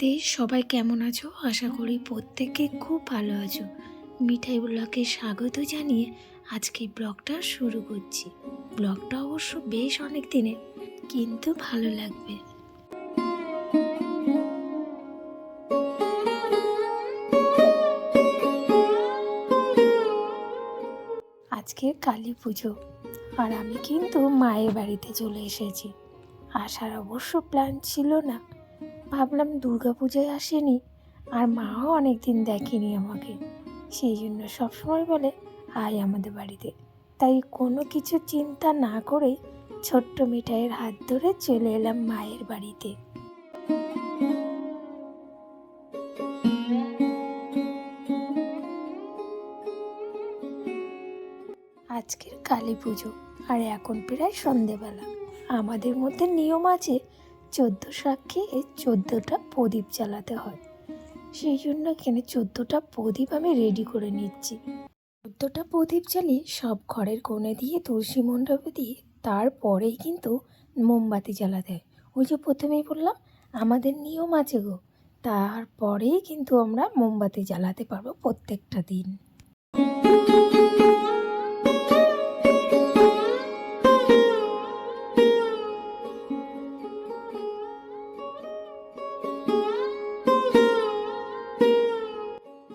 রাধে সবাই কেমন আছো? আশা করি প্রত্যেকে খুব ভালো আছো। মিঠাই ব্লগে স্বাগত জানিয়ে আজকে ব্লগটা শুরু করছি। ব্লগটা অবশ্য বেশ অনেক দিনের, কিন্তু ভালো লাগবে। আজকে কালী পুজো, আর আমি কিন্তু মায়ের বাড়িতে চলে এসেছি। আসার অবশ্য প্ল্যান ছিল না। ভাবলাম দুর্গা পূজায় আসেনি আর মাও অনেক দিন দেখেনি আমাকে। সেই জন্য সবসময় বলে, আয় আমাদের বাড়িতে। তাই কোনো কিছু চিন্তা না করে ছোট্ট মিঠাইয়ের হাত ধরে চলে এলাম মায়ের বাড়িতে। আজকের কালী পুজো, আর এখন প্রায় সন্ধেবেলা। আমাদের মধ্যে নিয়ম আছে চোদ্দ সাক্ষী এই চোদ্দোটা প্রদীপ জ্বালাতে হয়। সেই জন্য এখানে চোদ্দোটা প্রদীপ আমি রেডি করে নিচ্ছি। চোদ্দোটা প্রদীপ জ্বালিয়ে সব ঘরের কোণে দিয়ে, তুলসী মণ্ডপে দিয়ে, তারপরেই কিন্তু মোমবাতি জ্বালাতে হয়। ওই যে প্রথমেই বললাম, আমাদের নিয়ম আছে গো। তারপরেই কিন্তু আমরা মোমবাতি জ্বালাতে পারব প্রত্যেকটা দিন।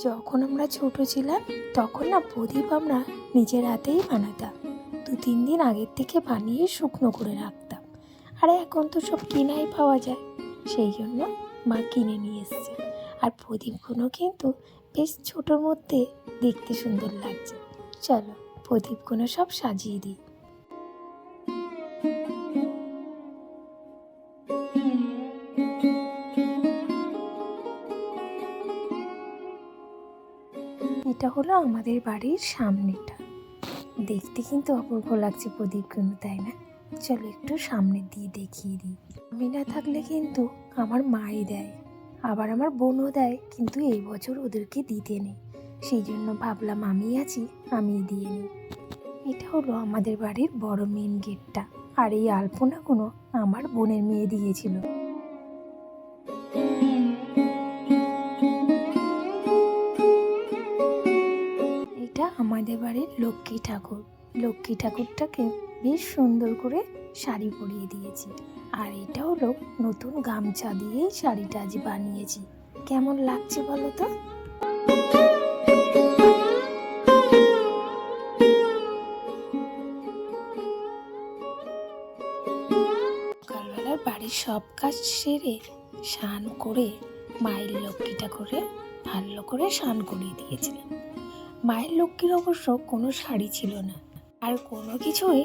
যখন আমরা ছোট ছিলাম, তখন না প্রদীপ আমরা নিজের হাতেই বানাতাম। দু, তিন দিন আগের থেকে বানিয়ে শুকনো করে রাখতাম। আর এখন তো সব কিনাই পাওয়া যায়, সেই জন্য মা কিনে নিয়ে এসছে। আর প্রদীপগুলো কিন্তু বেশ ছোটোর মধ্যে দেখতে সুন্দর লাগছে। চলো প্রদীপগুলো সব সাজিয়ে দিই। হলো আমাদের বাড়ির সামনেটা। দেখতে কিন্তু অপূর্ব লাগছে প্রদীপ প্রদীপগুলো তাই না? চলো একটু সামনে দিয়ে দেখিয়ে দিই। আমি না থাকলে কিন্তু আমার মাই দেয়, আবার আমার বোনও দেয়, কিন্তু এই বছর ওদেরকে দিতে নেই। সেই জন্য ভাবলাম আমি আছি আমি দিয়ে নিই। এটা হলো আমাদের বাড়ির বড় মেন গেটটা আর এই আলপনাগুলো আমার বোনের মেয়ে দিয়েছিল। বাড়ির লক্ষ্মী ঠাকুর। লক্ষ্মী ঠাকুরটাকে বেশ সুন্দর করে শাড়ি পরিয়ে দিয়েছি। আর এটা হলো নতুন গামছা দিয়েই শাড়িটা আজ বানিয়েছি। কেমন লাগছে বলো তো? সকালবেলার বাড়ির সব কাজ সেরে স্নান করে মায়ের লক্ষ্মীটা করে ভালো করে স্নান করিয়ে দিয়েছিলাম। মায়ের লক্ষ্মীর অবশ্য কোনো শাড়ি ছিল না। আর কোনো কিছুই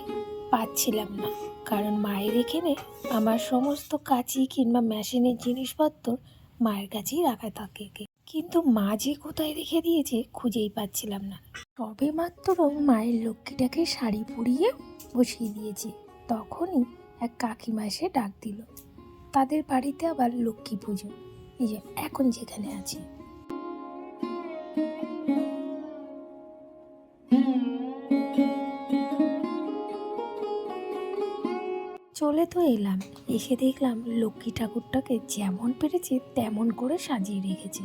পাচ্ছিলাম না। কারণ মায়ের এখানে আমার সমস্ত কাঁচি কিংবা মেশিনের জিনিসপত্র মায়ের কাছেই রাখা থাকে। কিন্তু মা যে কোথায় রেখে দিয়েছে খুঁজেই পাচ্ছিলাম না। সবে মাত্র মায়ের লক্ষ্মীটাকে শাড়ি পরিয়ে বসিয়ে দিয়েছি। তখনই এক কাকিমা এসে ডাক দিল, তাদের বাড়িতে আবার লক্ষ্মী পুজো। এই যে, এখন যেখানে আছি। চলে তো এলাম। এসে দেখলাম লক্ষ্মী ঠাকুরটাকে যেমন পেরেছে তেমন করে সাজিয়ে রেখেছে।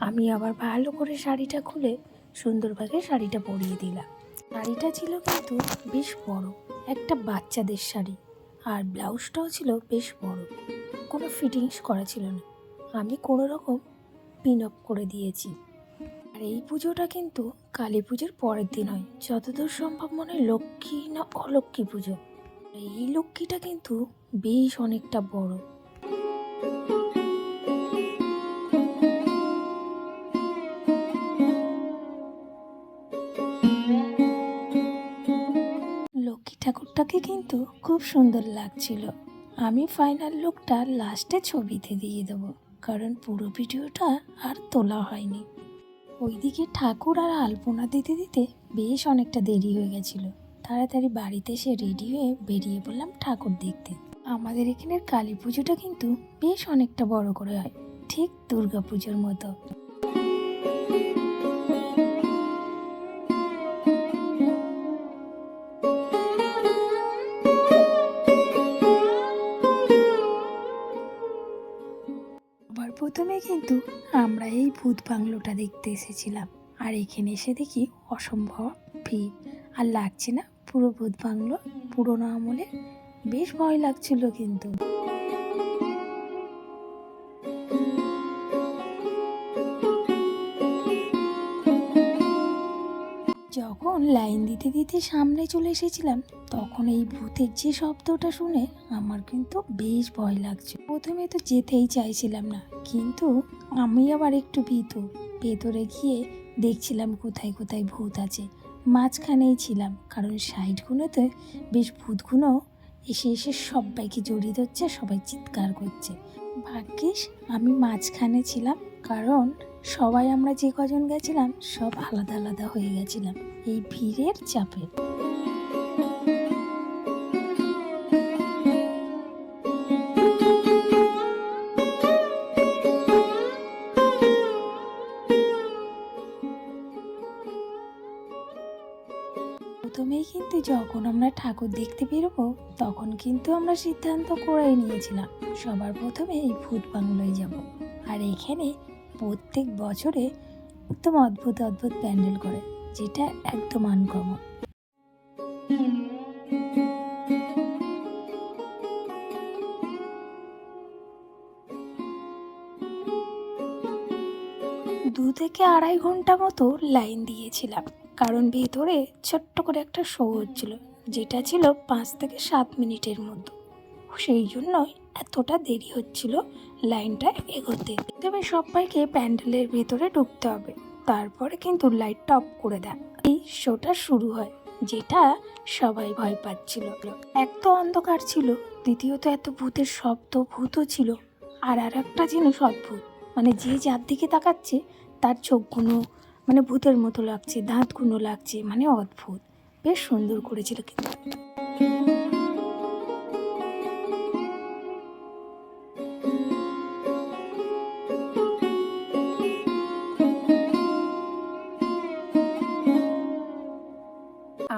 আমি আবার ভালো করে শাড়িটা খুলে সুন্দরভাবে শাড়িটা পরিয়ে দিলাম। শাড়িটা ছিল কিন্তু বেশ বড়, একটা বাচ্চাদের শাড়ি। আর ব্লাউজটাও ছিল বেশ বড়, কোনো ফিটিংস করা ছিল না। আমি কোনো রকম পিন আপ করে দিয়েছি। আর এই পুজোটা কিন্তু কালী পুজোর পরের দিন হয়। যতদূর সম্ভব মনে লক্ষ্মী না অলক্ষ্মী পুজো। এই লক্ষ্মীটা কিন্তু বেশ অনেকটা বড়। লক্ষ্মী ঠাকুরটাকে কিন্তু খুব সুন্দর লাগছিল। আমি ফাইনাল লুকটা লাস্টে ছবিতে দিয়ে দেবো, কারণ পুরো ভিডিওটা আর তোলা হয়নি। ওইদিকে ঠাকুর আর আলপনা দিতে দিতে বেশ অনেকটা দেরি হয়ে গেছিল। তাড়াতাড়ি বাড়িতে এসে রেডি হয়ে বেরিয়ে পড়লাম ঠাকুর দেখতে। আমাদের এখানের কালী পুজোটা কিন্তু বেশ অনেকটা বড় করে হয়, ঠিক দুর্গা পুজোর মতো। প্রথমে কিন্তু আমরা এই ভূত বাংলোটা দেখতে এসেছিলাম, আর এখানে এসে দেখি অসম্ভব ভিড়, আর লাগছে না পুরো ভূত বাংলো পুরোনো আমলে বেশ ভয় লাগছিল কিন্তু। যখন লাইন দিতে দিতে সামনে চলে এসেছিলাম, তখন এই ভূতের যে শব্দটা শুনে আমার কিন্তু বেশ ভয় লাগছে। প্রথমে তো যেতেই চাইছিলাম না, কিন্তু আমি আবার একটু ভীত। ভেতরে গিয়ে দেখছিলাম কোথায় কোথায় ভূত আছে। মাঝখানেই ছিলাম, কারণ সাইডগুলোতে বেশ ভূতগুলো এসে এসে সবাইকে জড়িয়ে ধরছে, সবাই চিৎকার করছে। ভাগ্যিস আমি মাঝখানে ছিলাম, কারণ সবাই আমরা যে কজন গেছিলাম, সব আলাদা আলাদা হয়ে গেছিলাম। এই ভিড়ের চাপে। যখন আমরা ঠাকুর দেখতে বেরোবো, তখন কিন্তু আমরা সিদ্ধান্ত করেই নিয়েছিলাম, সবার প্রথমে এই ভূত বাংলোয় যাব। আর এখানে প্রত্যেক বছরে একদম অদ্ভুত অদ্ভুত প্যান্ডেল করে, যেটা একদম আনকমন। দু থেকে আড়াই ঘণ্টা মতো লাইন দিয়েছিলাম। কারণ ভেতরে ছোট্ট করে একটা শো হচ্ছিল, যেটা ছিল পাঁচ থেকে সাত মিনিটের মতো। সেই জন্যই এতটা দেরি হচ্ছিল লাইনটা এগোতে। তবে সবাইকে প্যান্ডেলের ভেতরে ঢুকতে হবে। তারপরে কিন্তু লাইটটা অফ করে দেয়। এই শোটা শুরু হয়, যেটা সবাই ভয় পাচ্ছিল। এক তো অন্ধকার ছিল, দ্বিতীয়ত এত ভূতের শব্দ ভূতও ছিল। আর আর একটা জিনিস অদ্ভুত মানে যে যার দিকে তাকাচ্ছে, তার চোখগুলো মানে ভূতের মতো লাগছে, দাঁত দাঁতগুলো লাগছে মানে অদ্ভুত। বেশ সুন্দর করেছিল কিন্তু।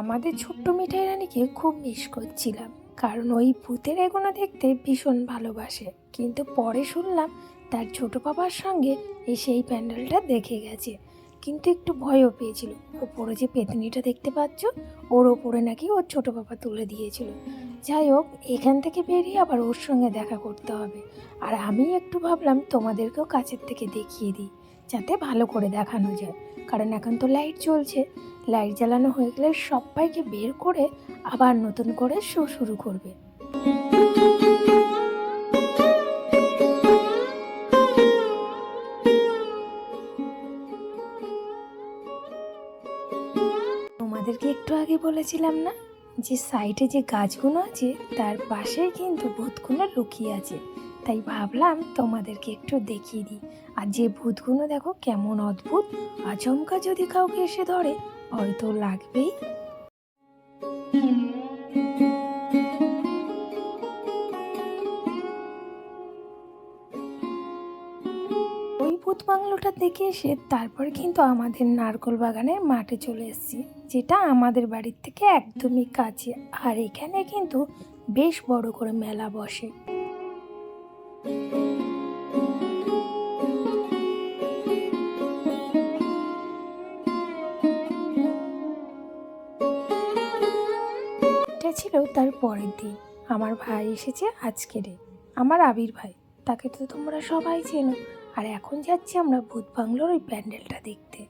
আমাদের ছোট্ট মিঠাই রানীকে খুব মিস করছিলাম, কারণ ওই ভূতের এগুলো দেখতে ভীষণ ভালোবাসে। কিন্তু পরে শুনলাম তার ছোট বাবার সঙ্গে এসে এই প্যান্ডেলটা দেখে গেছে। কিন্তু একটু ভয়ও পেয়েছিল। ওপরে যে পেতনিটা দেখতে পাচ্ছ, ওর ওপরে নাকি ওর ছোট বাবা তুলে দিয়েছিল। যাই হোক, এখান থেকে বেরিয়ে আবার ওর সঙ্গে দেখা করতে হবে। আর আমি একটু ভাবলাম তোমাদেরকেও কাছের থেকে দেখিয়ে দিই, যাতে ভালো করে দেখানো যায়। কারণ এখন তো লাইট চলছে লাইট জ্বালানো হয়ে গেলে সবাইকে বের করে আবার নতুন করে শো শুরু করবে। আগে বলেছিলাম না যে সাইডে যে গাছগুলো আছে, তার পাশে কিন্তু ভূতগুলো লুকিয়ে আছে। তাই ভাবলাম তোমাদেরকে একটু দেখিয়ে দিই। আর যে ভূতগুলো দেখো, কেমন অদ্ভুত। আচমকা যদি কাউকে এসে ধরে, হয়তো লাগবেই। বাংলোটা দেখে এসে তারপর কিন্তু আমাদের নারকোল বাগানের মাঠে চলে এসেছি, যেটা আমাদের বাড়ির থেকে একদমই কাছে। আর এখানে কিন্তু বেশ বড় করে মেলা বসে। ছিল তার পরের দিন। আমার ভাই এসেছে আজকেরে আমার আবির ভাই। তাকে তো তোমরা সবাই চেনো। আর এখন যাচ্ছি আমরা ভূত বাংলোর ওই প্যান্ডেলটা দেখতে।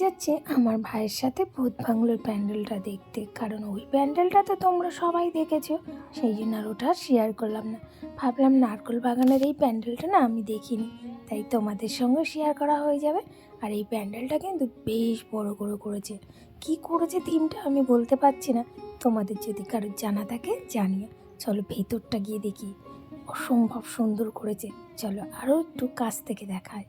যাচ্ছে আমার ভাইয়ের সাথে ভূত বাংলোর প্যান্ডেলটা দেখতে। কারণ ওই প্যান্ডেলটা তো তোমরা সবাই দেখেছ। সেই জন্য আর ওটা শেয়ার করলাম না। ভাবলাম নারকোল বাগানের এই প্যান্ডেলটা না আমি দেখিনি। তাই তোমাদের সঙ্গে শেয়ার করা হয়ে যাবে। আর এই প্যান্ডেলটা কিন্তু বেশ বড় করে করেছে। কি করেছে থিমটা আমি বলতে পারছি না। তোমাদের যদি কারোর জানা থাকে জানিও। চলো ভেতরটা গিয়ে দেখি। অসম্ভব সুন্দর করেছে। চলো আরও একটু কাছ থেকে দেখায়।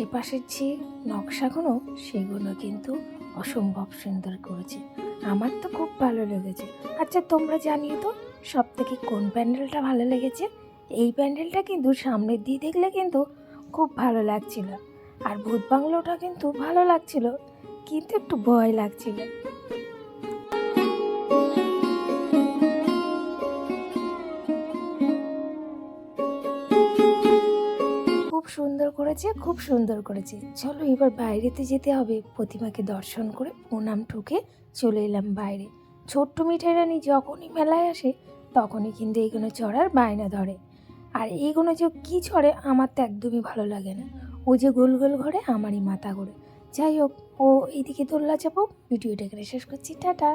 আশেপাশের যে নকশাগুলো, সেগুলো কিন্তু অসম্ভব সুন্দর করেছে। আমার তো খুব ভালো লেগেছে। আচ্ছা তোমরা জানিয়ে তো সব থেকে কোন প্যান্ডেলটা ভালো লেগেছে? এই প্যান্ডেলটা কিন্তু সামনের দিয়ে দেখলে কিন্তু খুব ভালো লাগছিল। আর ভূত বাংলোটা কিন্তু ভালো লাগছিল, কিন্তু একটু ভয় লাগছিল। সুন্দর করেছে, খুব সুন্দর করেছে। চলো এবার বাইরেতে যেতে হবে। প্রতিমাকে দর্শন করে প্রণাম ঠুকে চলে এলাম বাইরে। ছোট্ট মিঠাই রানী যখনই মেলায় আসে, তখনই কিন্তু এইগুলো চড়ার বায়না ধরে। আর এইগুলো যে কী চড়ে, আমার তো একদমই ভালো লাগে না। ও যে গোল গোল ঘরে, আমারই মাথা ঘোরে। যাই হোক, ও এইদিকে দোল্লা চাপো, ভিডিওটা এখানে শেষ করছি। টাটা!